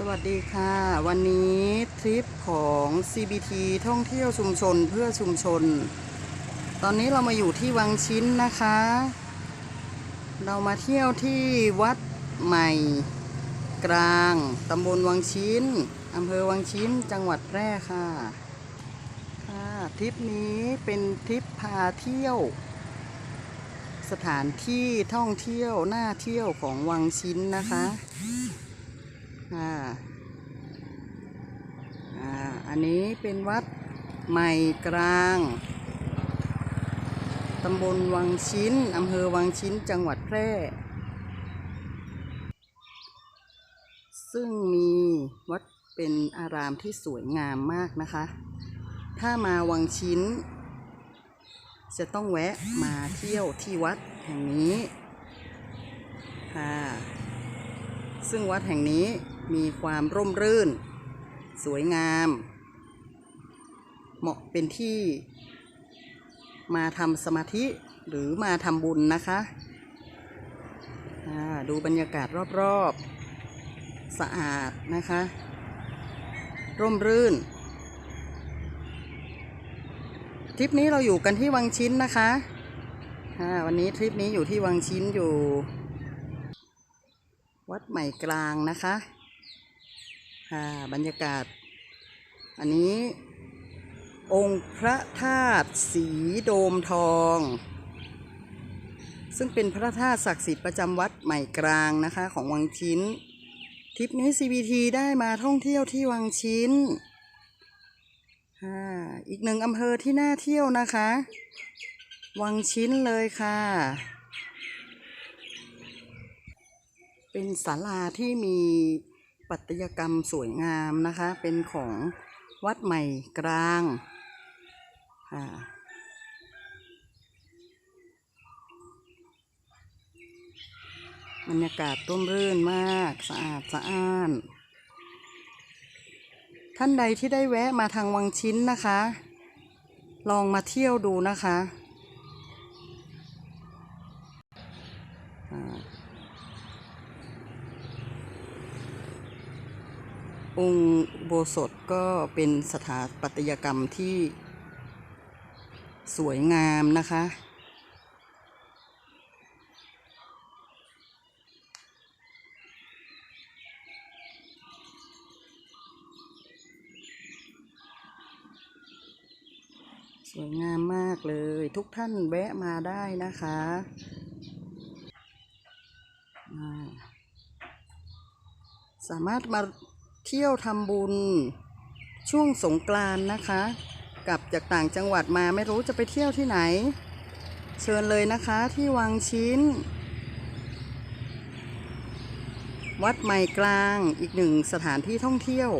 สวัสดีค่ะ วันนี้ทริปของ CBT ท่องเที่ยวชุมชนเพื่อชุมชน ตอนนี้เรามาอยู่ที่วังชิ้นนะคะ เรามาเที่ยวที่วัดใหม่ กลางตำบลวังชิ้นอำเภอวังชิ้นจังหวัดแพร่ค่ะค่ะทริปนี้เป็นทริปพาเที่ยว สถานที่ท่องเที่ยวน่าเที่ยวของวังชิ้นนะคะ อ่าอ่า อันนี้เป็นวัดใหม่กลาง ตำบลวังชิ้น อำเภอวังชิ้น จังหวัดแพร่ ซึ่งมีวัดเป็นอารามที่สวยงามมากนะคะ ถ้ามาวังชิ้น จะต้องแวะมาเที่ยวที่วัดแห่งนี้ค่ะ ซึ่งวัดแห่งนี้ มีความร่มรื่น สวยงาม เหมาะเป็นที่มาทำสมาธิหรือมาทำบุญนะคะดูบรรยากาศรอบๆ สะอาดนะคะ ร่มรื่น ทริปนี้เราอยู่กันที่วังชิ้นนะคะวันนี้ทริปนี้อยู่ที่วังชิ้นอยู่ วัดใหม่กลางนะคะ อ่าบรรยากาศ อันนี้ องค์พระธาตุสีโดมทอง ซึ่งเป็นพระธาตุศักดิ์สิทธิ์ประจำวัดใหม่กลางนะคะ ของวังชิ้น ทริปนี้ CBT ได้มาท่องเที่ยวที่วังชิ้นอีกหนึ่งอำเภอที่น่าเที่ยวนะคะ วังชิ้นเลยค่ะ เป็นศาลาที่มี ปัตยกรรมสวยงามนะคะ เป็นของวัดใหม่กลางค่ะบรรยากาศร่มรื่นมากสะอาดสะอ้าน ท่านใดที่ได้แวะมาทางวังชิ้นนะคะ ลองมาเที่ยวดูนะคะ องค์โบสถก็เป็นสถาปัตยกรรมที่สวยงามนะคะ สวยงามมากเลยทุกท่านแวะมาได้นะคะาสามารถมา เที่ยวทำบุญ ช่วงสงกรานนะคะ กลับจากต่างจังหวัดมาไม่รู้จะไปเที่ยวที่ไหน เชิญเลยนะคะที่วังชิ้น วัดใหม่กลางอีกหนึ่งสถานที่ท่องเที่ยว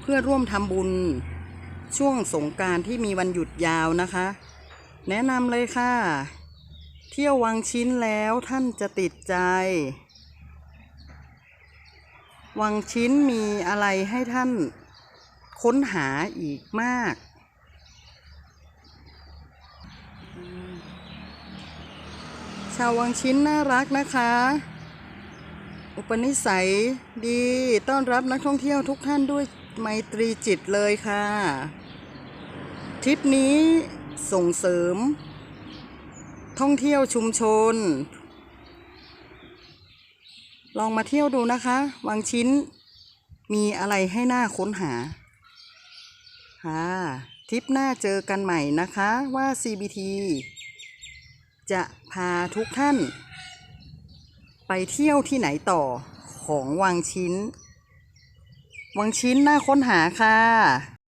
เพื่อร่วมทำบุญ ช่วงสงการที่มีวันหยุดยาวนะคะ แนะนำเลยค่ะ เที่ยววังชิ้นแล้วท่านจะติดใจ วังชิ้นมีอะไรให้ท่านค้นหาอีกมาก ชาววังชิ้นน่ารักนะคะ อุปนิสัยดีต้อนรับนักท่องเที่ยวทุกท่านด้วยไมตรีจิตเลยค่ะ ทริปนี้ส่งเสริม ท่องเที่ยวชุมชน ลองมาเที่ยวดูนะคะ วังชิ้นมีอะไรให้น่าค้นหา ค่ะทริปหน้าเจอกันใหม่นะคะว่า CBT จะพาทุกท่าน ไปเที่ยวที่ไหนต่อของวังชิ้น วังชิ้นน่าค้นหาค่ะ